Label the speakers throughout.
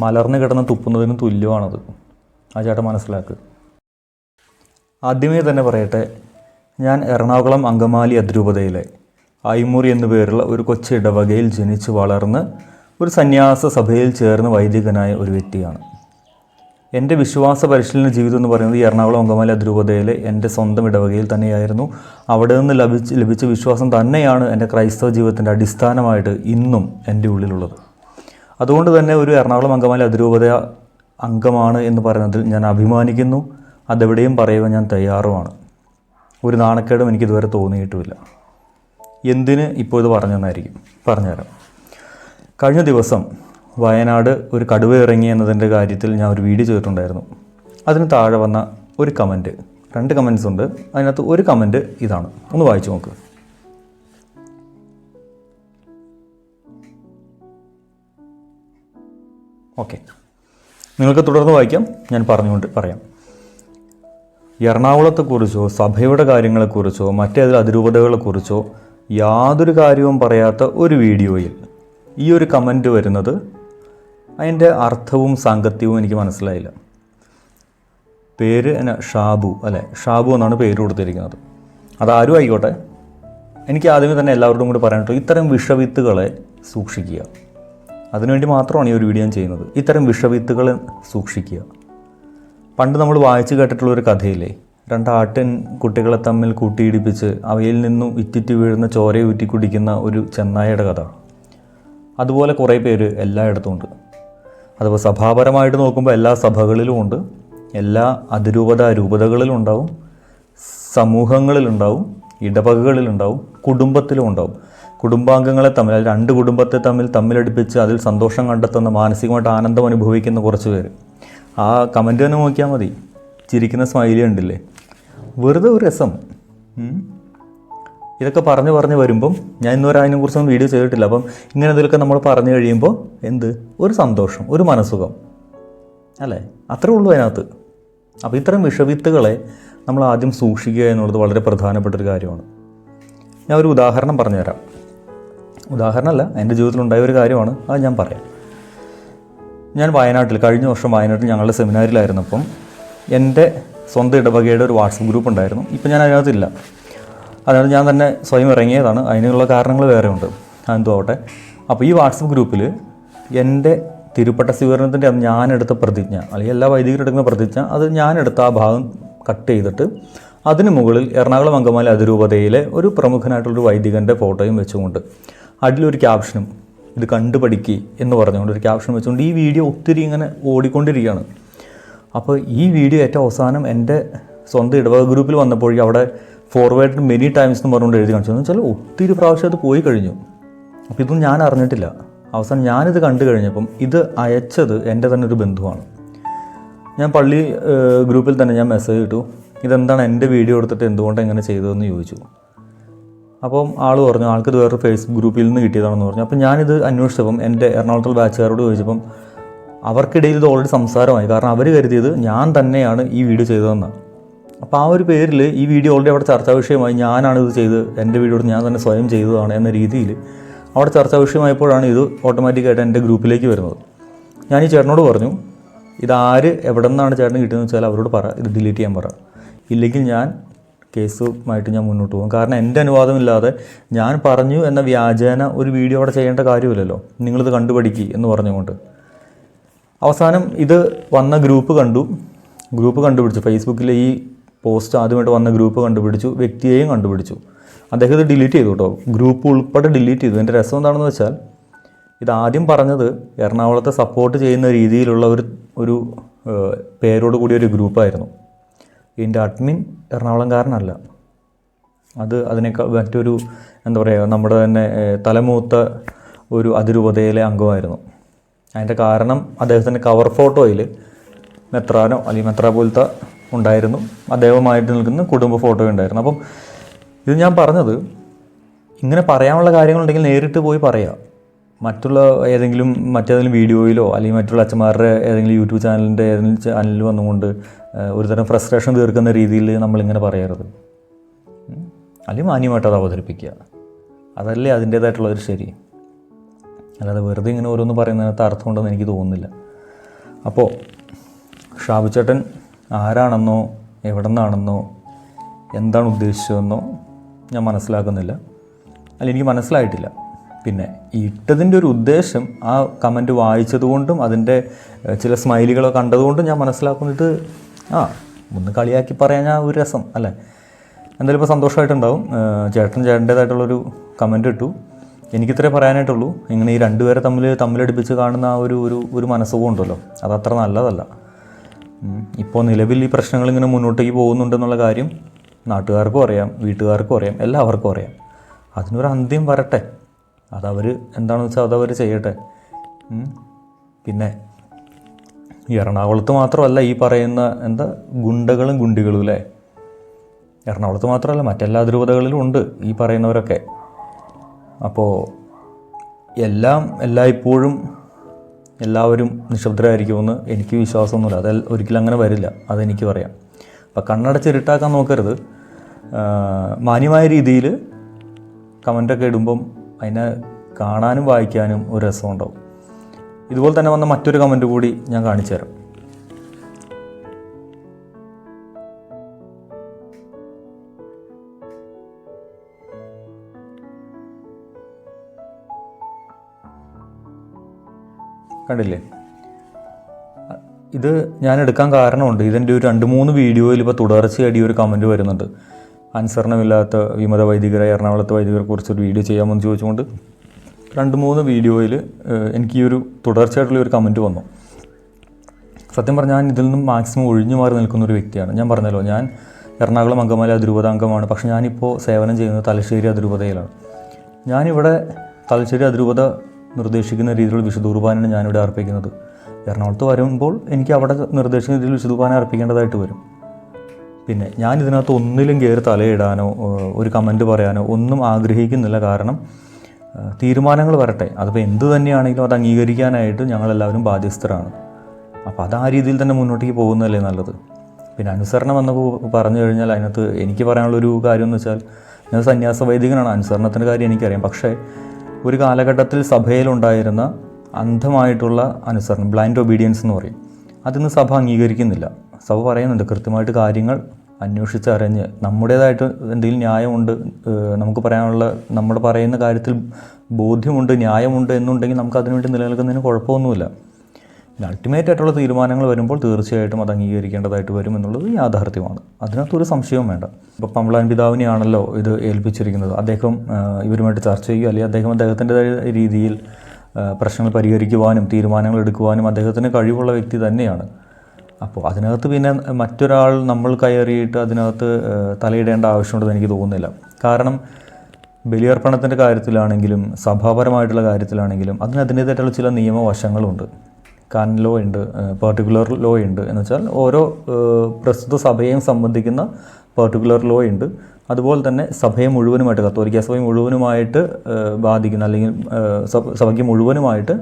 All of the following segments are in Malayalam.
Speaker 1: മലർന്ന് കിടന്ന് തുപ്പുന്നതിന് തുല്യമാണത്. ആ ചേട്ടൻ മനസ്സിലാക്കുക ആദ്യമേ തന്നെ പറയട്ടെ ഞാൻ എറണാകുളം അങ്കമാലി അതിരൂപതയിലെ ഐമുറി എന്നു പേരുള്ള ഒരു കൊച്ചു ഇടവകയിൽ ജനിച്ച് വളർന്ന് ഒരു സന്യാസ സഭയിൽ ചേർന്ന് വൈദികനായ ഒരു വ്യക്തിയാണ്. എന്റെ വിശ്വാസ പരിശീലന ജീവിതം എന്ന് പറയുന്നത് എറണാകുളം അങ്കമാലി അതിരൂപതയിലെ എന്റെ സ്വന്തം ഇടവകയിൽ തന്നെയായിരുന്നു. അവിടെ നിന്ന് ലഭിച്ച് ലഭിച്ച വിശ്വാസം തന്നെയാണ് എന്റെ ക്രൈസ്തവ ജീവിതത്തിന്റെ അടിസ്ഥാനമായിട്ട് ഇന്നും എന്റെ ഉള്ളിലുള്ളത്. അതുകൊണ്ട് തന്നെ ഒരു എറണാകുളം അങ്കമാലി അതിരൂപത അംഗമാണ് എന്ന് പറയുന്നതിൽ ഞാൻ അഭിമാനിക്കുന്നു. അതെവിടെയും പറയുവാൻ ഞാൻ തയ്യാറുമാണ്. ഒരു നാണക്കേടും എനിക്കിതുവരെ തോന്നിയിട്ടുമില്ല. എന്തിന് ഇപ്പോൾ ഇത് പറഞ്ഞെന്നായിരിക്കും പറഞ്ഞുതരാം. കഴിഞ്ഞ ദിവസം വയനാട് ഒരു കടുവ ഇറങ്ങി എന്നതിന്റെ കാര്യത്തിൽ ഞാൻ ഒരു വീഡിയോ ചെയ്തിട്ടുണ്ടായിരുന്നു. അതിന് താഴെ വന്ന ഒരു കമന്റ്. രണ്ട് കമന്റ്സ് ഉണ്ട്. അതിനകത്ത് ഒരു കമന്റ് ഇതാണ്. ഒന്ന് വായിച്ചു നോക്ക്. ഓക്കെ. നിങ്ങൾക്ക് തുടർന്ന് വായിക്കാം. ഞാൻ പറഞ്ഞുകൊണ്ട് പറയാം. എറണാകുളത്തെക്കുറിച്ചോ സഭയുടെ കാര്യങ്ങളെക്കുറിച്ചോ മറ്റേതൊരു അതിരൂപതകളെക്കുറിച്ചോ യാതൊരു കാര്യവും പറയാത്ത ഒരു വീഡിയോയിൽ ഈ ഒരു കമന്റ് വരുന്നത് അതിന്റെ അർത്ഥവും സാങ്കത്യവും എനിക്ക് മനസ്സിലായില്ല. പേര് എന്നാ ഷാബു അല്ലെ? ഷാബു എന്നാണ് പേര് കൊടുത്തിരിക്കുന്നത്. അതാരും ആയിക്കോട്ടെ. എനിക്ക് ആദ്യമേ തന്നെ എല്ലാവരോടും കൂടി പറയാനുള്ളൂ ഇത്തരം വിഷവിത്തുകളെ സൂക്ഷിക്കുക. അതിനുവേണ്ടി മാത്രമാണ് ഈ ഒരു വീഡിയോ ഞാൻ ചെയ്യുന്നത്. ഇത്തരം വിഷവിത്തുകൾ സൂക്ഷിക്കുക. പണ്ട് നമ്മൾ വായിച്ചു കേട്ടിട്ടുള്ള ഒരു കഥയില്ലേ? രണ്ട് ആട്ടിൻ കുട്ടികളെ തമ്മിൽ കൂട്ടിയിടിപ്പിച്ച് അവയിൽ നിന്നും ഇറ്റിറ്റ് വീഴുന്ന ചോരയെ ഊറ്റി കുടിക്കുന്ന ഒരു ചെന്നായയുടെ കഥ. അതുപോലെ കുറേ പേര് എല്ലായിടത്തും ഉണ്ട്. അതിപ്പോൾ സഭാപരമായിട്ട് നോക്കുമ്പോൾ എല്ലാ സഭകളിലും ഉണ്ട്. എല്ലാ അതിരൂപത രൂപതകളിലും ഉണ്ടാവും. സമൂഹങ്ങളിലുണ്ടാവും ഇടവകകളിലുണ്ടാവും കുടുംബത്തിലും ഉണ്ടാവും. കുടുംബാംഗങ്ങളെ തമ്മിൽ രണ്ട് കുടുംബത്തെ തമ്മിൽ തമ്മിലടുപ്പിച്ച് അതിൽ സന്തോഷം കണ്ടെത്തുന്ന മാനസികമായിട്ട് ആനന്ദം അനുഭവിക്കുന്ന കുറച്ച് പേര്. ആ കമന്റ് തന്നെ നോക്കിയാൽ മതി. ചിരിക്കുന്ന സ്മൈലി ഉണ്ടില്ലേ വെറുതെ ഒരു രസം. ഇതൊക്കെ പറഞ്ഞു പറഞ്ഞ് വരുമ്പം ഞാൻ ഇന്നുവരെ അതിനെക്കുറിച്ചൊന്നും വീഡിയോ ചെയ്തിട്ടില്ല. അപ്പം ഇങ്ങനെ ഇതിലൊക്കെ നമ്മൾ പറഞ്ഞു കഴിയുമ്പോൾ എന്ത്? ഒരു സന്തോഷം ഒരു മനസ്സുഖം. അല്ലേ? അത്രേ ഉള്ളൂ അതിനകത്ത്. അപ്പോൾ ഇത്തരം വിഷവിത്തുകളെ നമ്മൾ ആദ്യം സൂക്ഷിക്കുക എന്നുള്ളത് വളരെ പ്രധാനപ്പെട്ട ഒരു കാര്യമാണ്. ഞാൻ ഒരു ഉദാഹരണം പറഞ്ഞുതരാം. ഉദാഹരണമല്ല എന്റെ ജീവിതത്തിലുണ്ടായ ഒരു കാര്യമാണ് അത് ഞാൻ പറയാം. ഞാൻ വയനാട്ടിൽ കഴിഞ്ഞ വർഷം വയനാട്ടിൽ ഞങ്ങളുടെ സെമിനാറിലായിരുന്നപ്പം എന്റെ സ്വന്തം ഇടവകയുടെ ഒരു വാട്സപ്പ് ഗ്രൂപ്പ് ഉണ്ടായിരുന്നു. ഇപ്പം ഞാൻ അതിനകത്തില്ല. അതായത് ഞാൻ തന്നെ സ്വയം ഇറങ്ങിയതാണ്. അതിനുള്ള കാരണങ്ങൾ വേറെ ഉണ്ട്. അതെന്തോ ആവട്ടെ. അപ്പോൾ ഈ വാട്സപ്പ് ഗ്രൂപ്പിൽ എന്റെ തിരുപ്പട്ട സ്വീകരണത്തിന്റെ അന്ന് ഞാനെടുത്ത പ്രതിജ്ഞ അല്ലെങ്കിൽ എല്ലാ വൈദികരും എടുക്കുന്ന പ്രതിജ്ഞ അത് ഞാനെടുത്ത ആ ഭാഗം കട്ട് ചെയ്തിട്ട് അതിന് മുകളിൽ എറണാകുളം അങ്കമാലി അതിരൂപതയിലെ ഒരു പ്രമുഖനായിട്ടുള്ളൊരു വൈദികന്റെ ഫോട്ടോയും വെച്ചുകൊണ്ട് അതിലൊരു ക്യാപ്ഷനും ഇത് കണ്ടുപഠിക്കുക എന്ന് പറഞ്ഞുകൊണ്ട് ഒരു ക്യാപ്ഷൻ വെച്ചുകൊണ്ട് ഈ വീഡിയോ ഒത്തിരി ഇങ്ങനെ ഓടിക്കൊണ്ടിരിക്കുകയാണ്. അപ്പോൾ ഈ വീഡിയോ ഏറ്റവും അവസാനം എന്റെ സ്വന്തം ഇടവക ഗ്രൂപ്പിൽ വന്നപ്പോഴേക്കും അവിടെ ഫോർവേഡ് മെനി ടൈംസ് എന്ന് പറഞ്ഞുകൊണ്ട് എഴുതി കാണിച്ചു. എന്ന് വെച്ചാൽ ഒത്തിരി പ്രാവശ്യം അത് പോയി കഴിഞ്ഞു. അപ്പോൾ ഇതൊന്നും ഞാൻ അറിഞ്ഞിട്ടില്ല. അവസാനം ഞാനിത് കണ്ടു കഴിഞ്ഞപ്പം ഇത് അയച്ചത് എന്റെ തന്നെ ഒരു ബന്ധുവാണ്. ഞാൻ പള്ളി ഗ്രൂപ്പിൽ തന്നെ ഞാൻ മെസ്സേജ് ഇട്ടു. ഇതെന്താണ് എന്റെ വീഡിയോ എടുത്തിട്ട് എന്തുകൊണ്ട് എങ്ങനെ ചെയ്തതെന്ന് ചോദിച്ചു. അപ്പം ആൾ പറഞ്ഞു ആൾക്ക് ഇത് വേറൊരു ഫേസ്ബുക്ക് ഗ്രൂപ്പിൽ നിന്ന് കിട്ടിയതാണെന്ന് പറഞ്ഞു. അപ്പം ഞാനിത് അന്വേഷിച്ചപ്പം എന്റെ എറണാകുളത്തുള്ള ബാച്ചുകാരോട് ചോദിച്ചപ്പം അവർക്കിടയിൽ ഇത് ഓൾറെഡി സംസാരമായി. കാരണം അവർ കരുതിയത് ഞാൻ തന്നെയാണ് ഈ വീഡിയോ ചെയ്തതെന്ന്. അപ്പോൾ ആ ഒരു പേരിൽ ഈ വീഡിയോ ഓൾറെഡി അവിടെ ചർച്ചാ വിഷയമായി. ഞാനാണ് ഇത് ചെയ്ത് എന്റെ വീഡിയോ എടുത്ത് ഞാൻ തന്നെ സ്വയം ചെയ്തതാണ് എന്ന രീതിയിൽ അവിടെ ചർച്ചാ വിഷയമായപ്പോഴാണ് ഇത് ഓട്ടോമാറ്റിക്കായിട്ട് എന്റെ ഗ്രൂപ്പിലേക്ക് വരുന്നത്. ഞാൻ ഈ ചേട്ടനോട് പറഞ്ഞു ഇതാര് എവിടെ നിന്നാണ് ചേട്ടന് കിട്ടിയതെന്ന് വെച്ചാൽ അവരോട് പറ ഇത് ഡിലീറ്റ് ചെയ്യാൻ പറ. ഇല്ലെങ്കിൽ ഞാൻ കേസുമായിട്ട് ഞാൻ മുന്നോട്ട് പോകും. കാരണം എന്റെ അനുവാദമില്ലാതെ ഞാൻ പറഞ്ഞു എന്ന വ്യാജേന ഒരു വീഡിയോ അവിടെ ചെയ്യേണ്ട കാര്യമില്ലല്ലോ. നിങ്ങളിത് കണ്ടുപഠിക്കുക എന്ന് പറഞ്ഞുകൊണ്ട്. അവസാനം ഇത് വന്ന ഗ്രൂപ്പ് കണ്ടു. ഗ്രൂപ്പ് കണ്ടുപിടിച്ചു. ഫേസ്ബുക്കിലെ ഈ പോസ്റ്റ് ആദ്യമായിട്ട് വന്ന ഗ്രൂപ്പ് കണ്ടുപിടിച്ചു. വ്യക്തിയെയും കണ്ടുപിടിച്ചു. അദ്ദേഹം ഇത് ഡിലീറ്റ് ചെയ്തു കേട്ടോ. ഗ്രൂപ്പ് ഉൾപ്പെടെ ഡിലീറ്റ് ചെയ്തു. എന്റെ രസം എന്താണെന്ന് വെച്ചാൽ ഇത് ആദ്യം പറഞ്ഞത് എറണാകുളത്തെ സപ്പോർട്ട് ചെയ്യുന്ന രീതിയിലുള്ള ഒരു ഒരു പേരോട് കൂടിയ ഒരു ഗ്രൂപ്പായിരുന്നു. ഇതിന്റെ അഡ്മിൻ എറണാകുളംകാരനല്ല. അത് അതിനേക്കാൾ മറ്റൊരു എന്താ പറയുക നമ്മുടെ തന്നെ തലമൂത്ത ഒരു അതിരൂപതയിലെ അംഗമായിരുന്നു. അതിന്റെ കാരണം അദ്ദേഹത്തിന്റെ കവർ ഫോട്ടോയിൽ മെത്രാനോ അല്ലെങ്കിൽ മെത്ര പോലത്തെ ഉണ്ടായിരുന്നു. അദ്ദേഹവുമായിട്ട് നിൽക്കുന്ന കുടുംബ ഫോട്ടോ ഉണ്ടായിരുന്നു. അപ്പം ഇത് ഞാൻ പറഞ്ഞത് ഇങ്ങനെ പറയാനുള്ള കാര്യങ്ങളുണ്ടെങ്കിൽ നേരിട്ട് പോയി പറയാം. മറ്റുള്ള ഏതെങ്കിലും മറ്റേതെങ്കിലും വീഡിയോയിലോ അല്ലെങ്കിൽ മറ്റുള്ള അച്ഛന്മാരുടെ ഏതെങ്കിലും യൂട്യൂബ് ചാനലിന്റെ ഏതെങ്കിലും ചാനലിൽ വന്നുകൊണ്ട് ഒരുതരം ഫ്രസ്ട്രേഷൻ തീർക്കുന്ന രീതിയിൽ നമ്മളിങ്ങനെ പറയരുത്. അല്ലെങ്കിൽ മാന്യമായിട്ട് അത് അവതരിപ്പിക്കുക. അതല്ലേ അതിന്റേതായിട്ടുള്ളൊരു ശരി. അല്ലാതെ വെറുതെ ഇങ്ങനെ ഓരോന്ന് പറയുന്നതിനകത്ത് അർത്ഥമുണ്ടെന്ന് എനിക്ക് തോന്നുന്നില്ല. അപ്പോൾ ഷാബു ചേട്ടൻ ആരാണെന്നോ എവിടെ നിന്നാണെന്നോ എന്താണ് ഉദ്ദേശിച്ചതെന്നോ ഞാൻ മനസ്സിലാക്കുന്നില്ല. അല്ല എനിക്ക് മനസ്സിലായിട്ടില്ല. പിന്നെ ഇട്ടതിന്റെ ഒരു ഉദ്ദേശം ആ കമന്റ് വായിച്ചതുകൊണ്ടും അതിന്റെ ചില സ്മൈലുകളോ കണ്ടതുകൊണ്ടും ഞാൻ മനസ്സിലാക്കുന്നത് ആ ഒന്ന് കളിയാക്കി പറയാൻ ആ ഒരു രസം അല്ലേ? എന്തായാലും ഇപ്പോൾ സന്തോഷമായിട്ടുണ്ടാവും. ചേട്ടൻ ചേട്ടന്റേതായിട്ടുള്ളൊരു കമന്റ് ഇട്ടു. എനിക്കിത്രേ പറയാനായിട്ടുള്ളൂ. ഇങ്ങനെ ഈ രണ്ടുപേരെ തമ്മിൽ തമ്മിലടിപ്പിച്ച് കാണുന്ന ആ ഒരു ഒരു ഒരു മനസ്സുഖം ഉണ്ടല്ലോ. അത്ര നല്ലതല്ല. ഇപ്പോൾ നിലവിൽ ഈ പ്രശ്നങ്ങൾ ഇങ്ങനെ മുന്നോട്ടേക്ക് പോകുന്നുണ്ടെന്നുള്ള കാര്യം നാട്ടുകാർക്കും അറിയാം വീട്ടുകാർക്കും അറിയാം എല്ലാവർക്കും അറിയാം. അതിനൊരു അന്ത്യം വരട്ടെ. അതവർ എന്താണെന്ന് വെച്ചാൽ അതവർ ചെയ്യട്ടെ. പിന്നെ എറണാകുളത്ത് മാത്രമല്ല ഈ പറയുന്ന എന്താ ഗുണ്ടകളും ഗുണ്ടികളും അല്ലേ? എറണാകുളത്ത് മാത്രമല്ല മറ്റെല്ലാ ധ്രുവതകളിലും ഉണ്ട് ഈ പറയുന്നവരൊക്കെ. അപ്പോൾ എല്ലാം എല്ലായ്പ്പോഴും എല്ലാവരും നിശബ്ദരായിരിക്കുമെന്ന് എനിക്ക് വിശ്വാസമൊന്നുമില്ല. അത് ഒരിക്കലും അങ്ങനെ വരില്ല. അതെനിക്ക് പറയാം. അപ്പം കണ്ണടച്ചിരുട്ടാക്കാൻ നോക്കരുത്. ആ, മാന്യമായ രീതിയിൽ കമന്റൊക്കെ ഇടുമ്പം അതിനെ കാണാനും വായിക്കാനും ഒരു രസമുണ്ടാവും. ഇതുപോലെ തന്നെ വന്ന മറ്റൊരു കമന്റ് കൂടി ഞാൻ കാണിച്ചു തരാം. കണ്ടില്ലേ? ഇത് ഞാൻ എടുക്കാൻ കാരണമുണ്ട്. ഇതിന്റെ ഒരു രണ്ട് മൂന്ന് വീഡിയോയിൽ ഇപ്പോൾ തുടർച്ചയായിട്ട് ഈ ഒരു കമന്റ് വരുന്നുണ്ട്. അനുസരണമില്ലാത്ത വിമത വൈദികരായ എറണാകുളത്തെ വൈദികരെ കുറിച്ചൊരു വീഡിയോ ചെയ്യാമെന്ന് ചോദിച്ചുകൊണ്ട് രണ്ട് മൂന്ന് വീഡിയോയിൽ എനിക്ക് ഈ ഒരു തുടർച്ചയായിട്ടുള്ള ഒരു കമന്റ് വന്നു. സത്യം പറഞ്ഞാൽ ഞാൻ ഇതിൽ നിന്നും മാക്സിമം ഒഴിഞ്ഞു മാറി നിൽക്കുന്ന ഒരു വ്യക്തിയാണ്. ഞാൻ പറഞ്ഞല്ലോ ഞാൻ എറണാകുളം അങ്കമാലി അതിരൂപത അംഗമാണ് പക്ഷേ ഞാനിപ്പോൾ സേവനം ചെയ്യുന്നത് തലശ്ശേരി അതിരൂപതയിലാണ്. ഞാനിവിടെ തലശ്ശേരി അതിരൂപത നിർദ്ദേശിക്കുന്ന രീതിയിലുള്ള വിശുദ്ധ കുർബാനയാണ് ഞാനിവിടെ അർപ്പിക്കുന്നത്. എറണാകുളത്ത് വരുമ്പോൾ എനിക്ക് അവിടെ നിർദ്ദേശിക്കുന്ന രീതിയിൽ വിശുദ്ധ കുർബാന അർപ്പിക്കേണ്ടതായിട്ട് വരും. പിന്നെ ഞാൻ ഇതിനകത്ത് ഒന്നിലും കയറി തലയിടാനോ ഒരു കമന്റ് പറയാനോ ഒന്നും ആഗ്രഹിക്കുന്നില്ല. കാരണം തീരുമാനങ്ങൾ വരട്ടെ. അതിപ്പോൾ എന്ത് തന്നെയാണെങ്കിലും അത് അംഗീകരിക്കാനായിട്ട് ഞങ്ങളെല്ലാവരും ബാധ്യസ്ഥരാണ്. അപ്പോൾ അത് ആ രീതിയിൽ തന്നെ മുന്നോട്ടേക്ക് പോകുന്നതല്ലേ നല്ലത്? പിന്നെ അനുസരണം എന്ന് പറഞ്ഞു കഴിഞ്ഞാൽ അതിനകത്ത് എനിക്ക് പറയാനുള്ളൊരു കാര്യം എന്ന് വെച്ചാൽ ഞാൻ സന്യാസ വൈദികനാണ്. അനുസരണത്തിന്റെ കാര്യം എനിക്കറിയാം. പക്ഷേ ഒരു കാലഘട്ടത്തിൽ സഭയിലുണ്ടായിരുന്ന അന്ധമായിട്ടുള്ള അനുസരണം ബ്ലൈൻഡ് ഒബീഡിയൻസ് എന്ന് പറയും അതിന്ന് സഭ അംഗീകരിക്കുന്നില്ല. സഭ പറയുന്നുണ്ട് കൃത്യമായിട്ട് കാര്യങ്ങൾ അന്വേഷിച്ച് അറിഞ്ഞ്. നമ്മുടേതായിട്ട് എന്തെങ്കിലും ന്യായമുണ്ട് നമുക്ക് പറയാനുള്ള നമ്മൾ പറയുന്ന കാര്യത്തിൽ ബോധ്യമുണ്ട് ന്യായമുണ്ട് എന്നുണ്ടെങ്കിൽ നമുക്ക് അതിനുവേണ്ടി നിലനിൽക്കുന്നതിന് കുഴപ്പമൊന്നുമില്ല. അൾട്ടിമേറ്റ് ആയിട്ടുള്ള തീരുമാനങ്ങൾ വരുമ്പോൾ തീർച്ചയായിട്ടും അത് അംഗീകരിക്കേണ്ടതായിട്ട് വരും എന്നുള്ളത് യാഥാർത്ഥ്യമാണ്. അതിനകത്തൊരു സംശയവും വേണ്ട. ഇപ്പോൾ പമ്പളാൻ പിതാവിനെയാണല്ലോ ഇത് ഏൽപ്പിച്ചിരിക്കുന്നത്. അദ്ദേഹം ഇവരുമായിട്ട് ചർച്ച ചെയ്യുക അല്ലെങ്കിൽ അദ്ദേഹം അദ്ദേഹത്തിന്റെതായ രീതിയിൽ പ്രശ്നങ്ങൾ പരിഹരിക്കുവാനും തീരുമാനങ്ങൾ എടുക്കുവാനും അദ്ദേഹത്തിന് കഴിവുള്ള വ്യക്തി തന്നെയാണ്. അപ്പോൾ അതിനകത്ത് പിന്നെ മറ്റൊരാൾ നമ്മൾ കയറിയിട്ട് അതിനകത്ത് തലയിടേണ്ട ആവശ്യമുണ്ടെന്ന് എനിക്ക് തോന്നുന്നില്ല. കാരണം ബലിയർപ്പണത്തിന്റെ കാര്യത്തിലാണെങ്കിലും സഭാപരമായിട്ടുള്ള കാര്യത്തിലാണെങ്കിലും അതിന് അതിന്റേതായിട്ടുള്ള ചില നിയമവശങ്ങളുണ്ട്. കാൻ ലോ ഉണ്ട് പെർട്ടിക്കുലർ ലോ ഉണ്ട് എന്ന് വെച്ചാൽ ഓരോ പ്രസ്തുത സഭയെയും സംബന്ധിക്കുന്ന പെർട്ടിക്കുലർ ലോ ഉണ്ട്. അതുപോലെ തന്നെ സഭയെ മുഴുവനുമായിട്ട് കത്തോലിക്ക സഭയെ മുഴുവനുമായിട്ട് ബാധിക്കുന്ന അല്ലെങ്കിൽ സഭയ്ക്ക് മുഴുവനുമായിട്ട്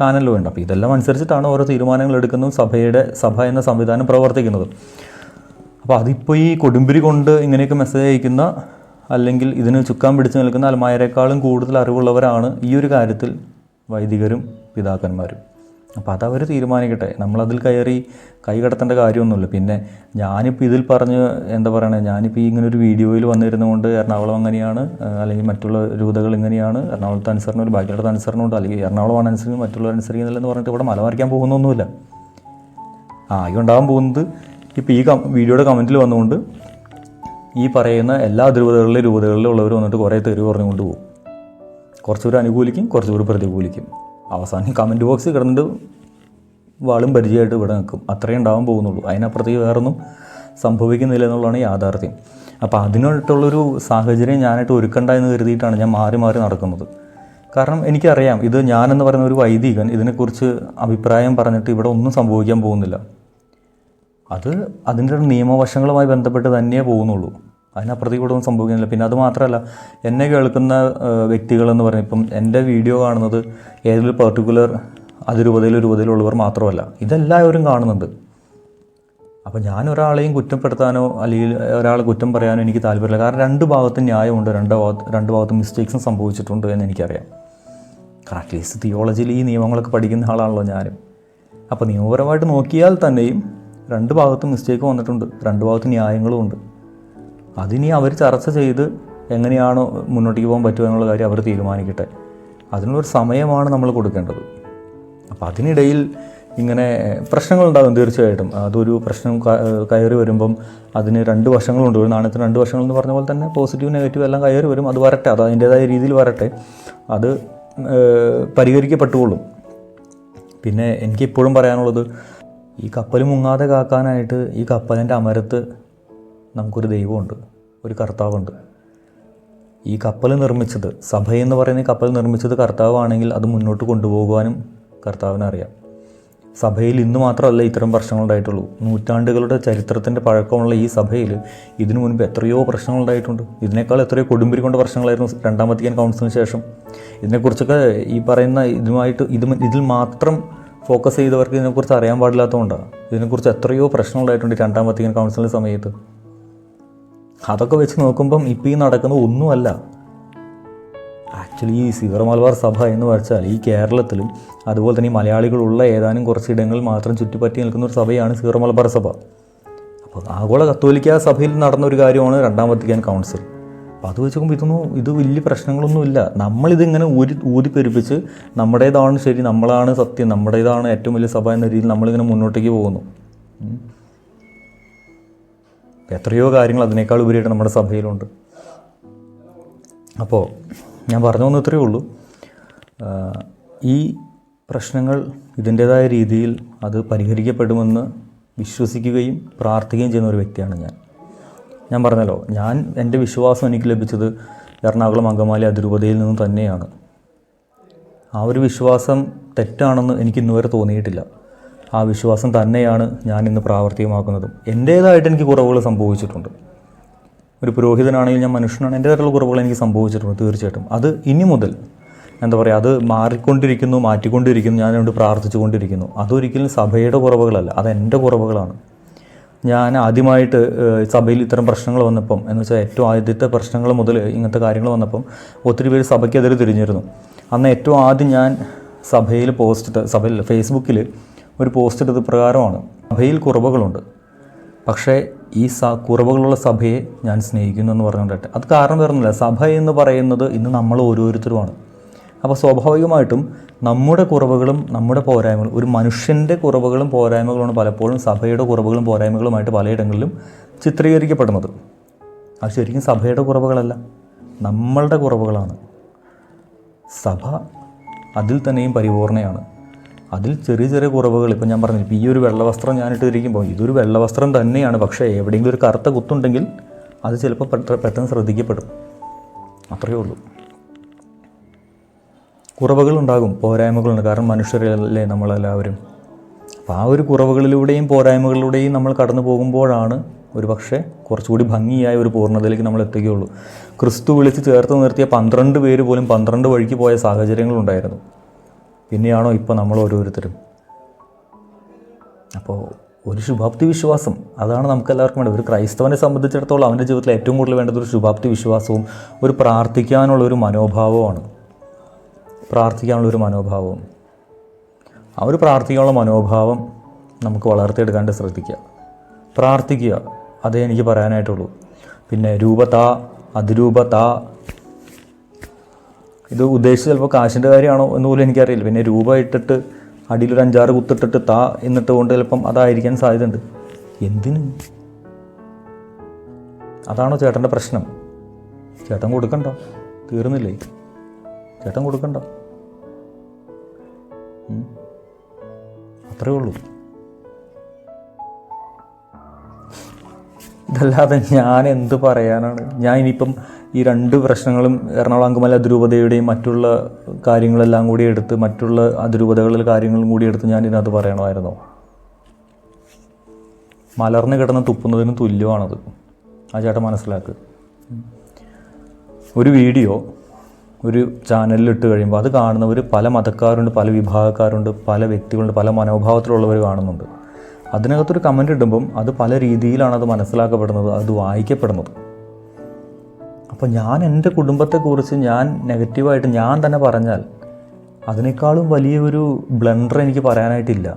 Speaker 1: കാനൻ ലോ ഉണ്ട് അപ്പോൾ ഇതെല്ലാം അനുസരിച്ചിട്ടാണ് ഓരോ തീരുമാനങ്ങൾ എടുക്കുന്നതും സഭയുടെ സഭ എന്ന സംവിധാനം പ്രവർത്തിക്കുന്നത്. അപ്പോൾ അതിപ്പോൾ ഈ കൊടുമ്പിരി കൊണ്ട് ഇങ്ങനെയൊക്കെ മെസ്സേജ് അയക്കുന്ന അല്ലെങ്കിൽ ഇതിന് ചുക്കാൻ പിടിച്ച് നിൽക്കുന്ന അൽമായരെക്കാളും കൂടുതൽ അറിവുള്ളവരാണ് ഈ ഒരു കാര്യത്തിൽ വൈദികരും പിതാക്കന്മാരും. അപ്പോൾ അതവർ തീരുമാനിക്കട്ടെ. നമ്മളതിൽ കയറി കൈകടത്തേണ്ട കാര്യമൊന്നുമില്ല. പിന്നെ ഞാനിപ്പോൾ ഇതിൽ പറഞ്ഞ് എന്താ പറയണേ ഞാനിപ്പോൾ ഇങ്ങനെ ഒരു വീഡിയോയിൽ വന്നിരുന്നുകൊണ്ട് എറണാകുളം അങ്ങനെയാണ് അല്ലെങ്കിൽ മറ്റുള്ള രൂപതകൾ ഇങ്ങനെയാണ് എറണാകുളത്ത് അനുസരണം ഒരു ബാക്കിയുള്ള അനുസരണമുണ്ട് അല്ലെങ്കിൽ എറണാകുളമാണ് അനുസരിക്കും മറ്റുള്ളവർ അനുസരിക്കുന്നില്ലെന്ന് പറഞ്ഞിട്ട് ഇവിടെ മലമറിക്കാൻ പോകുന്നൊന്നുമില്ല. ആകെ ഉണ്ടാകാൻ പോകുന്നത് ഇപ്പോൾ ഈ വീഡിയോയുടെ കമന്റിൽ വന്നുകൊണ്ട് ഈ പറയുന്ന എല്ലാ ധ്രുവതകളിലെ രൂപതകളിലും ഉള്ളവർ വന്നിട്ട് കുറേ തെറി പറഞ്ഞുകൊണ്ട് പോകും. കുറച്ചുകൂടി അനുകൂലിക്കും കുറച്ചുകൂടി പ്രതികൂലിക്കും. അവസാനം കമന്റ് ബോക്സിൽ കിടന്നിട്ട് വാളും പരിചയമായിട്ട് ഇവിടെ നിൽക്കും. അത്രയും ഉണ്ടാവാൻ പോകുന്നുള്ളൂ. അതിനപ്പുറത്തേക്ക് വേറൊന്നും സംഭവിക്കുന്നില്ല എന്നുള്ളതാണ് യാഥാർത്ഥ്യം. അപ്പോൾ അതിനായിട്ടുള്ളൊരു സാഹചര്യം ഞാനായിട്ട് ഒരുക്കണ്ട എന്ന് കരുതിയിട്ടാണ് ഞാൻ മാറി മാറി നടക്കുന്നത്. കാരണം എനിക്കറിയാം ഇത് ഞാനെന്ന് പറയുന്ന ഒരു വൈദികൻ ഇതിനെക്കുറിച്ച് അഭിപ്രായം പറഞ്ഞിട്ട് ഇവിടെ ഒന്നും സംഭവിക്കാൻ പോകുന്നില്ല. അത് അതിന്റെ നിയമവശങ്ങളുമായി ബന്ധപ്പെട്ട് തന്നെയേ പോകുന്നുള്ളൂ. അതിനപ്പുറത്തേക്ക് ഇവിടെ ഒന്നും സംഭവിക്കുന്നില്ല. പിന്നെ അത് മാത്രമല്ല എന്നെ കേൾക്കുന്ന വ്യക്തികളെന്ന് പറഞ്ഞാൽ ഇപ്പം എന്റെ വീഡിയോ കാണുന്നത് ഏതെങ്കിലും പെർട്ടിക്കുലർ അതിരൂപതയിലും രൂപതയിലുള്ളവർ മാത്രമല്ല. ഇതെല്ലാവരും കാണുന്നുണ്ട്. അപ്പോൾ ഞാൻ ഒരാളെയും കുറ്റപ്പെടുത്താനോ അല്ലെങ്കിൽ ഒരാളെ കുറ്റം പറയാനോ എനിക്ക് താല്പര്യമില്ല. കാരണം രണ്ട് ഭാഗത്തും ന്യായമുണ്ട് രണ്ട് ഭാഗത്ത് രണ്ട് ഭാഗത്തും മിസ്റ്റേക്സും സംഭവിച്ചിട്ടുണ്ട് എന്ന് എനിക്കറിയാം. കാരണം അറ്റ്ലീസ്റ്റ് തിയോളജിയിൽ ഈ നിയമങ്ങളൊക്കെ പഠിക്കുന്ന ആളാണല്ലോ ഞാനും. അപ്പോൾ നിയമപരമായിട്ട് നോക്കിയാൽ തന്നെയും രണ്ട് ഭാഗത്തും മിസ്റ്റേക്ക് വന്നിട്ടുണ്ട് രണ്ട് ഭാഗത്തും ന്യായങ്ങളും ഉണ്ട്. അതിനി അവർ ചർച്ച ചെയ്ത് എങ്ങനെയാണോ മുന്നോട്ടേക്ക് പോകാൻ പറ്റുക എന്നുള്ള കാര്യം അവർ തീരുമാനിക്കട്ടെ. അതിനുള്ളൊരു സമയമാണ് നമ്മൾ കൊടുക്കേണ്ടത്. അപ്പോൾ അതിനിടയിൽ ഇങ്ങനെ പ്രശ്നങ്ങളുണ്ടാകും തീർച്ചയായിട്ടും. അതൊരു പ്രശ്നം കയറി വരുമ്പം അതിന് രണ്ട് വശങ്ങളുണ്ട്. ഒരു നാണയത്തിന് രണ്ട് വശങ്ങൾ എന്ന് പറഞ്ഞ പോലെ തന്നെ പോസിറ്റീവ് നെഗറ്റീവ് എല്ലാം കയറി വരും. അത് വരട്ടെ. അത് അതിന്റേതായ രീതിയിൽ വരട്ടെ. അത് പരിഹരിക്കപ്പെട്ടുകൊള്ളും. പിന്നെ എനിക്കിപ്പോഴും പറയാനുള്ളത് ഈ കപ്പൽ മുങ്ങാതെ കാക്കാനായിട്ട് ഈ കപ്പലിന്റെ അമരത്ത് നമുക്കൊരു ദൈവമുണ്ട് ഒരു കർത്താവുണ്ട്. ഈ കപ്പൽ നിർമ്മിച്ചത് സഭയെന്ന് പറയുന്ന കപ്പൽ നിർമ്മിച്ചത് കർത്താവാണെങ്കിൽ അത് മുന്നോട്ട് കൊണ്ടുപോകുവാനും കർത്താവിനറിയാം. സഭയിൽ ഇന്ന് മാത്രമല്ല ഇത്തരം പ്രശ്നങ്ങളുണ്ടായിട്ടുള്ളൂ നൂറ്റാണ്ടുകളുടെ ചരിത്രത്തിന്റെ പഴക്കമുള്ള ഈ സഭയിൽ ഇതിനു മുൻപ് എത്രയോ പ്രശ്നങ്ങളുണ്ടായിട്ടുണ്ട് ഇതിനേക്കാൾ എത്രയോ കൊടുമ്പിരി കൊണ്ട പ്രശ്നങ്ങളായിരുന്നു രണ്ടാം വത്തിക്കാൻ കൗൺസിലിന് ശേഷം. ഇതിനെക്കുറിച്ചൊക്കെ ഈ പറയുന്ന ഇതുമായിട്ട് ഇത് ഇതിൽ മാത്രം ഫോക്കസ് ചെയ്തവർക്ക് ഇതിനെക്കുറിച്ച് അറിയാൻ പാടില്ലാത്തതുകൊണ്ടാണ്. ഇതിനെക്കുറിച്ച് എത്രയോ പ്രശ്നങ്ങളുണ്ടായിട്ടുണ്ട് രണ്ടാം വത്തിക്കാൻ കൗൺസിലിന്റെ സമയത്ത്. അതൊക്കെ വെച്ച് നോക്കുമ്പം ഇപ്പം ഈ നടക്കുന്നത് ഒന്നുമല്ല. ആക്ച്വലി ഈ സീറോ മലബാർ സഭ എന്ന് വെച്ചാൽ ഈ കേരളത്തിലും അതുപോലെ തന്നെ ഈ മലയാളികളുള്ള ഏതാനും കുറച്ച് ഇടങ്ങളിൽ മാത്രം ചുറ്റിപ്പറ്റി നിൽക്കുന്ന ഒരു സഭയാണ് സീറോ മലബാർ സഭ. അപ്പോൾ ആഗോള കത്തോലിക്ക സഭയിൽ നടന്ന ഒരു കാര്യമാണ് രണ്ടാം വത്തിക്കാൻ കൗൺസിൽ അപ്പോൾ അത് വെച്ച് നോക്കുമ്പോൾ ഇതൊന്നും ഇത് വലിയ പ്രശ്നങ്ങളൊന്നുമില്ല. നമ്മളിതിങ്ങനെ ഊരി ഊതിപ്പെരുപ്പിച്ച് നമ്മുടേതാണ് ശരി നമ്മളാണ് സത്യം നമ്മുടേതാണ് ഏറ്റവും വലിയ സഭ എന്ന രീതിയിൽ നമ്മളിങ്ങനെ മുന്നോട്ടേക്ക് പോകുന്നു. എത്രയോ കാര്യങ്ങൾ അതിനേക്കാൾ ഉപരിയായിട്ട് നമ്മുടെ സഭയിലുണ്ട്. അപ്പോൾ ഞാൻ പറഞ്ഞു വന്നു ഇത്രയേ ഉള്ളൂ. ഈ പ്രശ്നങ്ങൾ ഇതിന്റേതായ രീതിയിൽ അത് പരിഹരിക്കപ്പെടുമെന്ന് വിശ്വസിക്കുകയും പ്രാർത്ഥിക്കുകയും ചെയ്യുന്ന ഒരു വ്യക്തിയാണ് ഞാൻ. ഞാൻ പറഞ്ഞല്ലോ ഞാൻ എന്റെ വിശ്വാസം എനിക്ക് ലഭിച്ചത് എറണാകുളം അങ്കമാലി അതിരൂപതയിൽ നിന്ന് തന്നെയാണ്. ആ ഒരു വിശ്വാസം തെറ്റാണെന്ന് എനിക്ക് ഇന്നുവരെ തോന്നിയിട്ടില്ല. ആ വിശ്വാസം തന്നെയാണ് ഞാൻ ഇന്ന് പ്രാവർത്തികമാക്കുന്നതും. എന്റേതായിട്ട് എനിക്ക് കുറവുകൾ സംഭവിച്ചിട്ടുണ്ട്. ഒരു പുരോഹിതനാണെങ്കിൽ ഞാൻ മനുഷ്യനാണ്. എന്റേതായിട്ടുള്ള കുറവുകൾ എനിക്ക് സംഭവിച്ചിട്ടുണ്ട് തീർച്ചയായിട്ടും. അത് ഇനി മുതൽ എന്താ പറയുക അത് മാറിക്കൊണ്ടിരിക്കുന്നു മാറ്റിക്കൊണ്ടിരിക്കുന്നു ഞാൻ അതുകൊണ്ട് പ്രാർത്ഥിച്ചുകൊണ്ടിരിക്കുന്നു. അതൊരിക്കലും സഭയുടെ കുറവുകളല്ല. അത് എന്റെ കുറവുകളാണ്. ഞാൻ ആദ്യമായിട്ട് സഭയിൽ ഇത്തരം പ്രശ്നങ്ങൾ വന്നപ്പം എന്ന് വെച്ചാൽ ഏറ്റവും ആദ്യത്തെ പ്രശ്നങ്ങൾ മുതൽ ഇങ്ങനത്തെ കാര്യങ്ങൾ വന്നപ്പം ഒത്തിരി പേര് സഭയ്ക്കെതിരെ തിരിഞ്ഞിരുന്നു. അന്ന് ഏറ്റവും ആദ്യം ഞാൻ സഭയിൽ പോസ്റ്റ് സഭയിൽ ഫേസ്ബുക്കിൽ ഒരു പോസ്റ്റ് ഇട്ടത് പ്രകാരമാണ്. സഭയിൽ കുറവുകളുണ്ട്. പക്ഷേ ഈ സ കുറവുകളുള്ള സഭയെ ഞാൻ സ്നേഹിക്കുന്നു എന്ന് പറഞ്ഞുകൊണ്ടിട്ട് അത് കാരണം വരുന്നില്ല സഭ എന്ന് പറയുന്നത് ഇന്ന് നമ്മൾ ഓരോരുത്തരുമാണ്. അപ്പോൾ സ്വാഭാവികമായിട്ടും നമ്മുടെ കുറവുകളും നമ്മുടെ പോരായ്മകളും ഒരു മനുഷ്യന്റെ കുറവുകളും പോരായ്മകളുമാണ് പലപ്പോഴും സഭയുടെ കുറവുകളും പോരായ്മകളുമായിട്ട് പലയിടങ്ങളിലും ചിത്രീകരിക്കപ്പെടുന്നത്. അത് ശരിക്കും സഭയുടെ കുറവുകളല്ല. നമ്മളുടെ കുറവുകളാണ്. സഭ അതിൽ തന്നെയും പരിപൂർണയാണ്. അതിൽ ചെറിയ ചെറിയ കുറവുകൾ. ഇപ്പം ഞാൻ പറഞ്ഞു ഇപ്പോൾ ഈ ഒരു വെള്ളവസ്ത്രം ഞാൻ ഇട്ടിരിക്കുമ്പോൾ ഇതൊരു വെള്ളവസ്ത്രം തന്നെയാണ്. പക്ഷേ എവിടെയെങ്കിലും ഒരു കറുത്ത കുത്തുണ്ടെങ്കിൽ അത് ചിലപ്പോൾ പെട്ടെന്ന് ശ്രദ്ധിക്കപ്പെടും. അത്രയേ ഉള്ളൂ. കുറവുകളുണ്ടാകും പോരായ്മകളുണ്ട്. കാരണം മനുഷ്യരല്ലേ നമ്മളെല്ലാവരും. അപ്പോൾ ആ ഒരു കുറവുകളിലൂടെയും പോരായ്മകളിലൂടെയും നമ്മൾ കടന്നു പോകുമ്പോഴാണ് ഒരു പക്ഷേ കുറച്ചുകൂടി ഭംഗിയായ ഒരു പൂർണതയിലേക്ക് നമ്മൾ എത്തുകയുള്ളൂ. ക്രിസ്തു വിളിച്ച് ചേർത്ത് നിർത്തിയ പന്ത്രണ്ട് പേര് പോലും പന്ത്രണ്ട് വഴിക്ക് പോയ സാഹചര്യങ്ങളുണ്ടായിരുന്നു. പിന്നെയാണോ ഇപ്പോൾ നമ്മൾ ഓരോരുത്തരും? അപ്പോൾ ഒരു ശുഭാപ്തി വിശ്വാസം അതാണ് നമുക്ക് എല്ലാവർക്കും വേണ്ടത്. ഒരു ക്രൈസ്തവനെ സംബന്ധിച്ചിടത്തോളം അവന്റെ ജീവിതത്തിൽ ഏറ്റവും കൂടുതൽ വേണ്ടത് ഒരു ശുഭാപ്തി വിശ്വാസവും ഒരു പ്രാർത്ഥിക്കാനുള്ള ഒരു മനോഭാവമാണ് പ്രാർത്ഥിക്കാനുള്ള ഒരു മനോഭാവവും. ആ ഒരു പ്രാർത്ഥിക്കാനുള്ള മനോഭാവം നമുക്ക് വളർത്തിയെടുക്കാണ്ട് ശ്രദ്ധിക്കുക. പ്രാർത്ഥിക്കുക. അതേ എനിക്ക് പറയാനായിട്ടുള്ളൂ. പിന്നെ രൂപത അതിരൂപത ഇത് ഉദ്ദേശിച്ച് ചിലപ്പോൾ കാശിന്റെ കാര്യമാണോ എന്ന് പോലും എനിക്കറിയില്ല. പിന്നെ രൂപ ഇട്ടിട്ട് അടിയിലൊരു അഞ്ചാറ് കുത്തിട്ടിട്ട് താ എന്നിട്ട് കൊണ്ട് ചിലപ്പം അതായിരിക്കാൻ സാധ്യതയുണ്ട്. എന്തിന്? അതാണോ ചേട്ടന്റെ പ്രശ്നം. ചേട്ടൻ കൊടുക്കണ്ട? തീർന്നില്ലേ? ചേട്ടൻ കൊടുക്കണ്ട? അത്രയേ അത്രേ ഉള്ളൂ. ഇതല്ലാതെ ഞാൻ എന്ത് പറയാനാണ്? ഞാൻ ഇനിയിപ്പം ഈ രണ്ട് പ്രശ്നങ്ങളും എറണാകുളം അങ്കമല അതിരൂപതയുടെയും മറ്റുള്ള കാര്യങ്ങളെല്ലാം കൂടി എടുത്ത് മറ്റുള്ള അതിരൂപതകളിലെ കാര്യങ്ങളും കൂടി എടുത്ത് ഞാൻ ഇതിനകത്ത് പറയണമായിരുന്നു. മലർന്ന് കിടന്ന് തുപ്പുന്നതിന് തുല്യമാണത്. ആ ചേട്ടൻ മനസ്സിലാക്ക്. ഒരു വീഡിയോ ഒരു ചാനലിൽ ഇട്ട് കഴിയുമ്പോൾ അത് കാണുന്നവർ പല മതക്കാരുണ്ട് പല വിഭാഗക്കാരുണ്ട് പല വ്യക്തികളുണ്ട് പല മനോഭാവത്തിലുള്ളവർ കാണുന്നുണ്ട്. അതിനകത്തൊരു കമന്റ് ഇടുമ്പം അത് പല രീതിയിലാണ് അത് മനസ്സിലാക്കപ്പെടുന്നത് അത് വായിക്കപ്പെടുന്നത്. അപ്പോൾ ഞാൻ എന്റെ കുടുംബത്തെക്കുറിച്ച് ഞാൻ നെഗറ്റീവായിട്ട് ഞാൻ തന്നെ പറഞ്ഞാൽ അതിനേക്കാളും വലിയൊരു ബ്ലണ്ടർ എനിക്ക് പറയാനായിട്ടില്ല.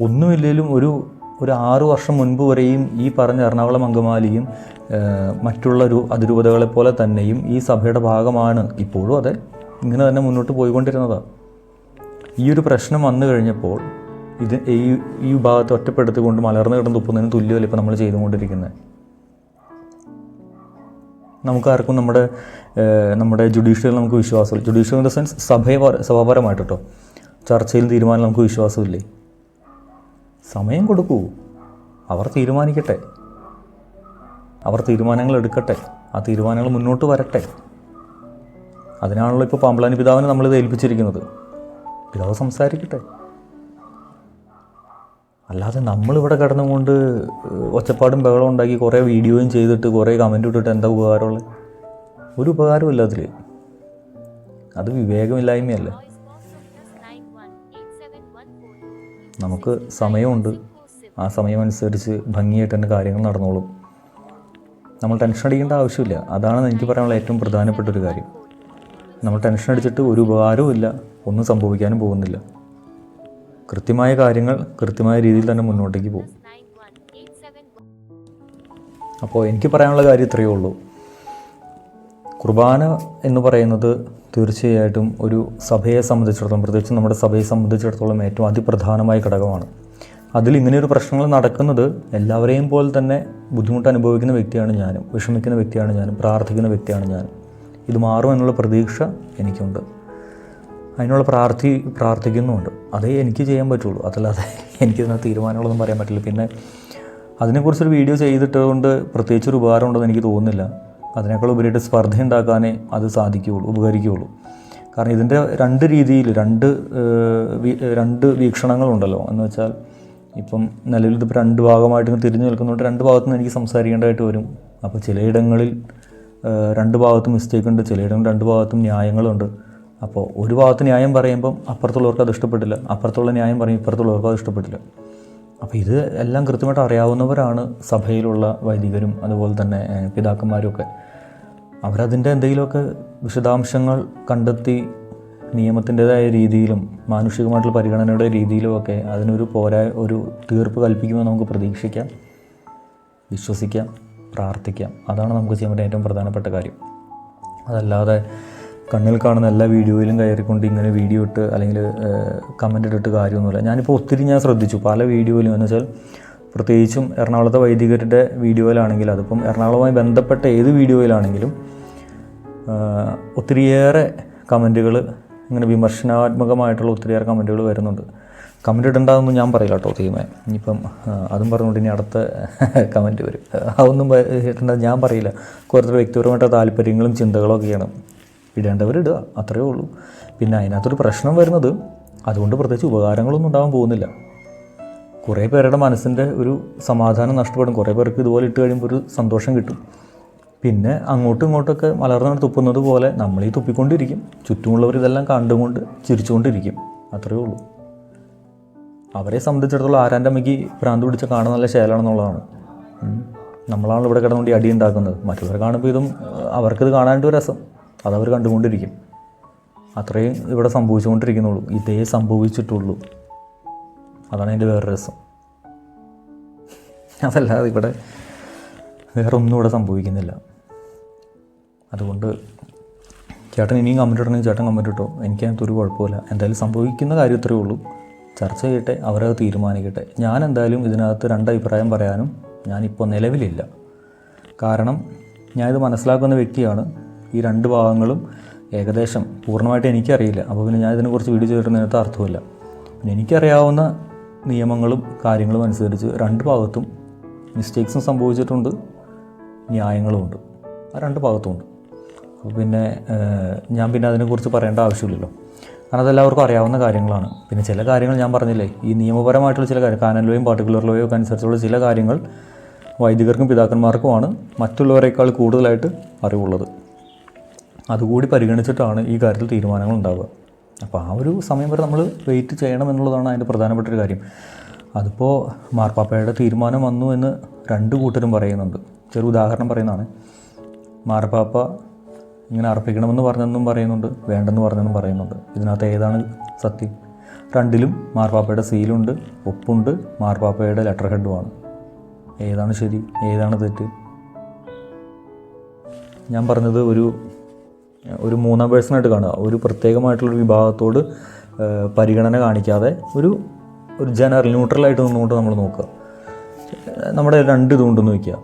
Speaker 1: ഒന്നുമില്ലെങ്കിലും ഒരു ഒരു ആറു വർഷം മുൻപ് വരെയും ഈ പറഞ്ഞ എറണാകുളം അങ്കമാലിയും മറ്റുള്ള ഒരു അതിരൂപതകളെ പോലെ തന്നെയും ഈ സഭയുടെ ഭാഗമാണ് ഇപ്പോഴും അതെ ഇങ്ങനെ തന്നെ മുന്നോട്ട് പോയിക്കൊണ്ടിരുന്നതാണ് ഈ ഒരു പ്രശ്നം വന്നു കഴിഞ്ഞപ്പോൾ ഇത് ഈ ഈ വിഭാഗത്തെ ഒറ്റപ്പെടുത്തിക്കൊണ്ട് മലർന്നു കിടന്ന് തുപ്പുന്നതിന് തുല്യമല്ല ഇപ്പോൾ നമ്മൾ ചെയ്തുകൊണ്ടിരിക്കുന്നത്. നമുക്കാർക്കും നമ്മുടെ നമ്മുടെ ജുഡീഷ്യറിയിൽ നമുക്ക് വിശ്വാസമില്ല. ജുഡീഷ്യൽ ഇൻ ദ സെൻസ് സഭയെ സഭാപരമായിട്ട് ചർച്ചയിൽ തീരുമാനം നമുക്ക് വിശ്വാസമില്ലേ? സമയം കൊടുക്കൂ. അവർ തീരുമാനിക്കട്ടെ. അവർ തീരുമാനങ്ങൾ എടുക്കട്ടെ. ആ തീരുമാനങ്ങൾ മുന്നോട്ട് വരട്ടെ. അതിനാണല്ലോ ഇപ്പോൾ പാമ്പളാനി പിതാവിനെ നമ്മളിത് ഏൽപ്പിച്ചിരിക്കുന്നത്. പിതാവ് സംസാരിക്കട്ടെ. അല്ലാതെ നമ്മളിവിടെ കിടന്നുകൊണ്ട് ഒച്ചപ്പാടും ബഹളം ഉണ്ടാക്കി കുറേ വീഡിയോയും ചെയ്തിട്ട് കുറേ കമന്റ് ഇട്ടിട്ട് എന്താ ഉപകാരമുള്ളത്? ഒരു ഉപകാരമില്ല അതിൽ അത് വിവേകമില്ലായ്മയല്ലേ? നമുക്ക് സമയമുണ്ട്. ആ സമയമനുസരിച്ച് ഭംഗിയായിട്ട് തന്നെ കാര്യങ്ങൾ നടന്നോളും. നമ്മൾ ടെൻഷൻ അടിക്കേണ്ട ആവശ്യമില്ല. അതാണ് എനിക്ക് പറയാനുള്ള ഏറ്റവും പ്രധാനപ്പെട്ട ഒരു കാര്യം. നമ്മൾ ടെൻഷൻ അടിച്ചിട്ട് ഒരു ഉപകാരവും ഇല്ല. ഒന്നും സംഭവിക്കാനും പോകുന്നില്ല. കൃത്യമായ കാര്യങ്ങൾ കൃത്യമായ രീതിയിൽ തന്നെ മുന്നോട്ടേക്ക് പോകും. അപ്പോൾ എനിക്ക് പറയാനുള്ള കാര്യം ഇത്രയേ ഉള്ളൂ. കുർബാന എന്ന് പറയുന്നത് തീർച്ചയായിട്ടും ഒരു സഭയെ സംബന്ധിച്ചിടത്തോളം പ്രത്യേകിച്ച് നമ്മുടെ സഭയെ സംബന്ധിച്ചിടത്തോളം ഏറ്റവും അതിപ്രധാനമായ ഘടകമാണ്. അതിൽ ഇങ്ങനെയൊരു പ്രശ്നങ്ങൾ നടക്കുന്നത് എല്ലാവരെയും പോലെ തന്നെ ബുദ്ധിമുട്ട് അനുഭവിക്കുന്ന വ്യക്തിയാണ് ഞാനും വിഷമിക്കുന്ന വ്യക്തിയാണ് ഞാനും പ്രാർത്ഥിക്കുന്ന വ്യക്തിയാണ് ഞാനും. ഇത് മാറും എന്നുള്ള പ്രതീക്ഷ എനിക്കുണ്ട്. അതിനുള്ള പ്രാർത്ഥി പ്രാർത്ഥിക്കുന്നുമുണ്ട്. അതേ എനിക്ക് ചെയ്യാൻ പറ്റുള്ളൂ. അതല്ലാതെ എനിക്ക് എനിക്കിതിനകത്ത് തീരുമാനങ്ങളൊന്നും പറയാൻ പറ്റില്ല. പിന്നെ അതിനെക്കുറിച്ചൊരു വീഡിയോ ചെയ്തിട്ടുകൊണ്ട് പ്രത്യേകിച്ചൊരു ഉപകാരം ഉണ്ടെന്ന് എനിക്ക് തോന്നുന്നില്ല. അതിനേക്കാൾ ഉപരിയായിട്ട് സ്പർദ്ധ ഉണ്ടാക്കാനേ അത് സാധിക്കുകയുള്ളൂ ഉപകരിക്കുകയുള്ളൂ. കാരണം ഇതിന്റെ രണ്ട് രീതിയിൽ രണ്ട് രണ്ട് വീക്ഷണങ്ങളുണ്ടല്ലോ. എന്ന് വെച്ചാൽ ഇപ്പം നിലവിൽ ഇതിപ്പോൾ രണ്ട് ഭാഗമായിട്ട് തിരിഞ്ഞു നിൽക്കുന്നതുകൊണ്ട് രണ്ട് ഭാഗത്തുനിന്ന് എനിക്ക് സംസാരിക്കേണ്ടതായിട്ട് വരും. അപ്പോൾ ചിലയിടങ്ങളിൽ രണ്ട് ഭാഗത്തും മിസ്റ്റേക്ക് ഉണ്ട് ചിലയിടങ്ങളിൽ രണ്ട് ഭാഗത്തും ന്യായങ്ങളുണ്ട്. അപ്പോൾ ഒരു ഭാഗത്ത് ന്യായം പറയുമ്പം അപ്പുറത്തുള്ളവർക്ക് അത് ഇഷ്ടപ്പെട്ടില്ല. അപ്പുറത്തുള്ള ന്യായം പറയും ഇപ്പുറത്തുള്ളവർക്ക് അത് ഇഷ്ടപ്പെട്ടില്ല. അപ്പോൾ ഇത് എല്ലാം കൃത്യമായിട്ട് അറിയാവുന്നവരാണ് സഭയിലുള്ള വൈദികരും അതുപോലെ തന്നെ പിതാക്കന്മാരുമൊക്കെ അവരതിന്റെ എന്തെങ്കിലുമൊക്കെ വിശദാംശങ്ങൾ കണ്ടെത്തി നിയമത്തിന്റെതായ രീതിയിലും മാനുഷികമായിട്ടുള്ള പരിഗണനയുടെ രീതിയിലും ഒക്കെ അതിനൊരു പോരാ ഒരു തീർപ്പ് കൽപ്പിക്കുമെന്ന് നമുക്ക് പ്രതീക്ഷിക്കാം വിശ്വസിക്കാം പ്രാർത്ഥിക്കാം. അതാണ് നമുക്ക് ചെയ്യാൻ പറ്റുന്ന ഏറ്റവും പ്രധാനപ്പെട്ട കാര്യം. അതല്ലാതെ കണ്ണിൽ കാണുന്ന എല്ലാ വീഡിയോയിലും കയറിക്കൊണ്ട് ഇങ്ങനെ വീഡിയോ ഇട്ട് അല്ലെങ്കിൽ കമന്റ് ഇട്ടിട്ട് കാര്യമൊന്നുമില്ല. ഞാനിപ്പോൾ ഒത്തിരി ഞാൻ ശ്രദ്ധിച്ചു. പല വീഡിയോയിലും എന്ന് വെച്ചാൽ പ്രത്യേകിച്ചും എറണാകുളത്തെ വൈദികരുടെ വീഡിയോയിലാണെങ്കിൽ അതിപ്പം എറണാകുളവുമായി ബന്ധപ്പെട്ട ഏത് വീഡിയോയിലാണെങ്കിലും ഒത്തിരിയേറെ കമന്റുകൾ ഇങ്ങനെ വിമർശനാത്മകമായിട്ടുള്ള ഒത്തിരിയേറെ കമന്റുകൾ വരുന്നുണ്ട്. കമന്റ് ഇടണ്ടെന്നൊന്നും ഞാൻ പറയില്ല കേട്ടോ തീമേ. ഇനിയിപ്പം അതും പറഞ്ഞുകൊണ്ട് ഇനി അടുത്ത കമന്റ് വരും. അതൊന്നും ഇടേണ്ടത് ഞാൻ പറയില്ല. കുറച്ച് വ്യക്തിപരമായിട്ട് താല്പര്യങ്ങളും ചിന്തകളും ഒക്കെയാണ് ഇടേണ്ടവർ ഇടുക അത്രയേ ഉള്ളൂ. പിന്നെ അതിനകത്തൊരു പ്രശ്നം വരുന്നത് അതുകൊണ്ട് പ്രത്യേകിച്ച് ഉപകാരങ്ങളൊന്നും ഉണ്ടാകാൻ പോകുന്നില്ല. കുറേ പേരുടെ മനസ്സിന്റെ ഒരു സമാധാനം നഷ്ടപ്പെടും. കുറേ പേർക്ക് ഇതുപോലെ ഇട്ട് കഴിയുമ്പോൾ ഒരു സന്തോഷം കിട്ടും. പിന്നെ അങ്ങോട്ടും ഇങ്ങോട്ടൊക്കെ മലർന്നാണ് തുപ്പുന്നത് പോലെ നമ്മൾ ഈ തുപ്പിക്കൊണ്ടിരിക്കും. ചുറ്റുമുള്ളവർ ഇതെല്ലാം കണ്ടുകൊണ്ട് ചിരിച്ചുകൊണ്ടിരിക്കും. അത്രയേ ഉള്ളൂ. അവരെ സംബന്ധിച്ചിടത്തോളം ആരാന്റെ അമ്മയ്ക്ക് ഭ്രാന്ത് പിടിച്ച കാണാൻ നല്ല ശേലാണെന്നുള്ളതാണ്. നമ്മളാണ് ഇവിടെ കിടന്നുകൊണ്ട് അടി ഉണ്ടാക്കുന്നത്. മറ്റുള്ളവർ കാണുമ്പോൾ ഇതും അവർക്കിത് കാണാനായിട്ട് രസം. അതവർ കണ്ടുകൊണ്ടിരിക്കും. അത്രയും ഇവിടെ സംഭവിച്ചുകൊണ്ടിരിക്കുന്നുള്ളൂ. ഇതേ സംഭവിച്ചിട്ടുള്ളൂ. അതാണ് എന്റെ വേറെ രസം. അതല്ലാതെ ഇവിടെ വേറെ ഒന്നും ഇവിടെ സംഭവിക്കുന്നില്ല. അതുകൊണ്ട് ചേട്ടൻ ഇനിയും കമന്റ് ഇടണമെങ്കിൽ ചേട്ടൻ കമന്റ് ഇട്ടോ? എനിക്കതിനകത്ത് ഒരു കുഴപ്പമില്ല. എന്തായാലും സംഭവിക്കുന്ന കാര്യം ഇത്രയേ ഉള്ളൂ. ചർച്ച ചെയ്യട്ടെ അവരത് തീരുമാനിക്കട്ടെ. ഞാൻ എന്തായാലും ഇതിനകത്ത് രണ്ട് അഭിപ്രായം പറയാനും ഞാനിപ്പോൾ നിലവിലില്ല. കാരണം ഞാനിത് മനസ്സിലാക്കുന്ന വ്യക്തിയാണ്. ഈ രണ്ട് ഭാഗങ്ങളും ഏകദേശം പൂർണമായിട്ട് എനിക്കറിയില്ല. അപ്പോൾ പിന്നെ ഞാൻ ഇതിനെക്കുറിച്ച് വീഡിയോ ചെയ്തിരുന്നതിനകത്ത് അർത്ഥമില്ല. പിന്നെ എനിക്കറിയാവുന്ന നിയമങ്ങളും കാര്യങ്ങളും അനുസരിച്ച് രണ്ട് ഭാഗത്തും മിസ്റ്റേക്സും സംഭവിച്ചിട്ടുണ്ട് ന്യായങ്ങളുമുണ്ട് ആ രണ്ട് ഭാഗത്തുമുണ്ട് അപ്പോൾ പിന്നെ ഞാൻ പിന്നെ അതിനെക്കുറിച്ച് പറയേണ്ട ആവശ്യമില്ലല്ലോ. കാരണം അതെല്ലാവർക്കും അറിയാവുന്ന കാര്യങ്ങളാണ്. പിന്നെ ചില കാര്യങ്ങൾ ഞാൻ പറഞ്ഞില്ലേ ഈ നിയമപരമായിട്ടുള്ള ചില കാര്യം കാനലോയും പാർട്ടിക്കുലർ ലോയും ഒക്കെ അനുസരിച്ചുള്ള ചില കാര്യങ്ങൾ വൈദികർക്കും പിതാക്കന്മാർക്കുമാണ് മറ്റുള്ളവരെക്കാൾ കൂടുതലായിട്ട് അറിവുള്ളത്. അതുകൂടി പരിഗണിച്ചിട്ടാണ് ഈ കാര്യത്തിൽ തീരുമാനങ്ങൾ ഉണ്ടാവുക. അപ്പോൾ ആ ഒരു സമയം വരെ നമ്മൾ വെയിറ്റ് ചെയ്യണം എന്നുള്ളതാണ് അതിന്റെ പ്രധാനപ്പെട്ട ഒരു കാര്യം. അതിപ്പോൾ മാർപ്പാപ്പയുടെ തീരുമാനം വന്നു എന്ന് രണ്ട് കൂട്ടരും പറയുന്നുണ്ട്. ചെറു ഉദാഹരണം പറയുന്നതാണ്. മാർപ്പാപ്പ ഇങ്ങനെ അർപ്പിക്കണമെന്ന് പറഞ്ഞെന്നും പറയുന്നുണ്ട് വേണ്ടെന്ന് പറഞ്ഞെന്നും പറയുന്നുണ്ട്. ഇതിനകത്ത് ഏതാണ് സത്യം? രണ്ടിലും മാർപ്പാപ്പയുടെ സീലുണ്ട് ഒപ്പുണ്ട് മാർപ്പാപ്പയുടെ ലെറ്റർ ഹെഡുമാണ് ഏതാണ് ശരി ഏതാണ് തെറ്റ്? ഞാൻ പറഞ്ഞത് ഒരു ഒരു മൂന്നാം പേഴ്സണായിട്ട് കാണുക. ഒരു പ്രത്യേകമായിട്ടുള്ളൊരു വിഭാഗത്തോട് പരിഗണന കാണിക്കാതെ ഒരു ഒരു ജനറൽ ന്യൂട്രലായിട്ട് നിന്നുകൊണ്ട് നമ്മൾ നോക്കുക. നമ്മുടെ രണ്ട് ഇതുകൊണ്ടെന്ന് വയ്ക്കുക.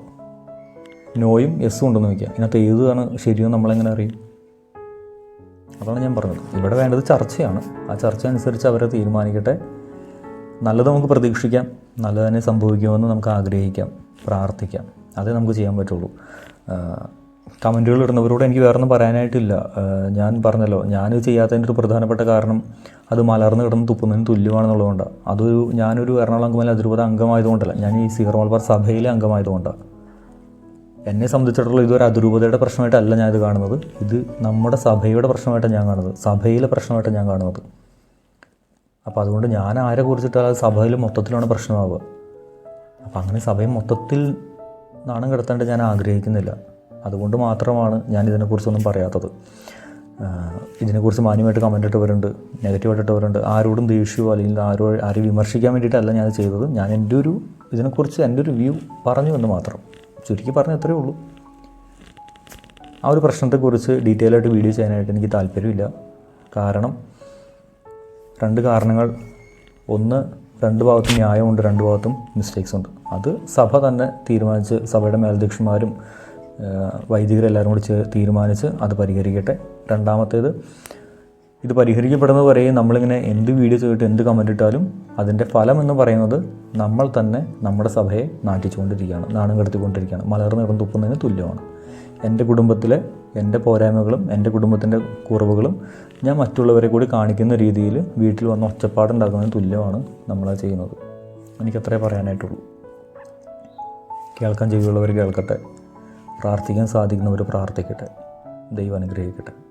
Speaker 1: നോയും എസ് ഉണ്ടെന്ന് വയ്ക്കുക. ഇതിനകത്ത് ഏതാണ് ശരിയോ നമ്മളെങ്ങനെ അറിയും? അതാണ് ഞാൻ പറഞ്ഞത്. ഇവിടെ വേണ്ടത് ചർച്ചയാണ്. ആ ചർച്ച അനുസരിച്ച് അവരെ തീരുമാനിക്കട്ടെ. നല്ലത് നമുക്ക് പ്രതീക്ഷിക്കാം. നല്ലത് തന്നെ സംഭവിക്കുമെന്ന് നമുക്ക് ആഗ്രഹിക്കാം. പ്രാർത്ഥിക്കാം. അതേ നമുക്ക് ചെയ്യാൻ പറ്റുള്ളൂ. കമന്റുകൾ ഇടുന്നവരോട് എനിക്ക് വേറെ ഒന്നും പറയാനായിട്ടില്ല ഞാൻ പറഞ്ഞല്ലോ ഞാൻ ചെയ്യാത്തതിന്റെ ഒരു പ്രധാനപ്പെട്ട കാരണം അത് മലർന്ന് കിടന്ന് തുപ്പുന്നതിന് തുല്യമാണെന്നുള്ളതുകൊണ്ടാണ് അതൊരു ഞാനൊരു എറണാകുളം അങ്കമാലി അതിരൂപത അംഗമായതുകൊണ്ടല്ല ഞാൻ ഈ സീറോ മലബാർ സഭയിലെ അംഗമായതുകൊണ്ടാണ് എന്നെ സംബന്ധിച്ചിടത്തോളം ഇതൊരു അതിരൂപതയുടെ പ്രശ്നമായിട്ടല്ല ഞാൻ ഇത് കാണുന്നത്. ഇത് നമ്മുടെ സഭയുടെ പ്രശ്നമായിട്ടാണ് ഞാൻ കാണുന്നത്. സഭയിലെ പ്രശ്നമായിട്ടാണ് ഞാൻ കാണുന്നത്. അപ്പോൾ അതുകൊണ്ട് ഞാൻ ആരെ കുറിച്ചിട്ടാൽ അത് സഭയിൽ മൊത്തത്തിലാണ് പ്രശ്നമാവുക. അപ്പോൾ അങ്ങനെ സഭയെ മൊത്തത്തിൽ നാണം കിടത്തേണ്ട ഞാൻ ആഗ്രഹിക്കുന്നില്ല. അതുകൊണ്ട് മാത്രമാണ് ഞാൻ ഇതിനെക്കുറിച്ചൊന്നും പറയാത്തത് ഇതിനെക്കുറിച്ച് മാന്യമായിട്ട് കമന്റ് ഇട്ടവരുണ്ട് നെഗറ്റീവായിട്ട് ഇട്ടവരുണ്ട് ആരോടും ദേഷ്യമോ അല്ലെങ്കിൽ ആരോ ആരെയും വിമർശിക്കാൻ വേണ്ടിയിട്ടല്ല ഞാൻ ചെയ്തത്. ഞാൻ എന്റെ ഒരു ഇതിനെക്കുറിച്ച് എന്റെ ഒരു വ്യൂ പറഞ്ഞു എന്ന് മാത്രം. ചുരുക്കി പറഞ്ഞ അത്രയേ ഉള്ളൂ. ആ ഒരു പ്രശ്നത്തെക്കുറിച്ച് ഡീറ്റെയിൽ ആയിട്ട് വീഡിയോ ചെയ്യാനായിട്ട് എനിക്ക് താല്പര്യമില്ല. കാരണം രണ്ട് കാരണങ്ങൾ. ഒന്ന് രണ്ട് ഭാഗത്തും ന്യായമുണ്ട് രണ്ട് ഭാഗത്തും മിസ്റ്റേക്സ് ഉണ്ട്. അത് സഭ തന്നെ തീരുമാനിച്ച് സഭയുടെ മേലധ്യക്ഷന്മാരും വൈദികരെല്ലാവരും കൂടി ചേർ തീരുമാനിച്ച് അത് പരിഹരിക്കട്ടെ. രണ്ടാമത്തേത് ഇത് പരിഹരിക്കപ്പെടുന്നത് വരെയും നമ്മളിങ്ങനെ എന്ത് വീഡിയോ ചെയ്തിട്ട് എന്ത് കമന്റ് ഇട്ടാലും അതിന്റെ ഫലം എന്ന് പറയുന്നത് നമ്മൾ തന്നെ നമ്മുടെ സഭയെ നാട്ടിച്ചുകൊണ്ടിരിക്കുകയാണ് നാണം കടത്തിക്കൊണ്ടിരിക്കുകയാണ് മലർന്ന് കിടന്ന് തുപ്പുന്നതിന് തുല്യമാണ്. എന്റെ കുടുംബത്തിലെ എന്റെ പോരായ്മകളും എന്റെ കുടുംബത്തിന്റെ കുറവുകളും ഞാൻ മറ്റുള്ളവരെ കൂടി കാണിക്കുന്ന രീതിയിൽ വീട്ടിൽ വന്ന് ഒച്ചപ്പാടുണ്ടാക്കുന്നതിന് തുല്യമാണ് നമ്മളത് ചെയ്യുന്നത്. എനിക്കത്രേ പറയാനായിട്ടുള്ളൂ. കേൾക്കാൻ ചെയ്തുള്ളവർ കേൾക്കട്ടെ. പ്രാർത്ഥിക്കാൻ സാധിക്കുന്നവർ പ്രാർത്ഥിക്കട്ടെ. ദൈവം അനുഗ്രഹിക്കട്ടെ.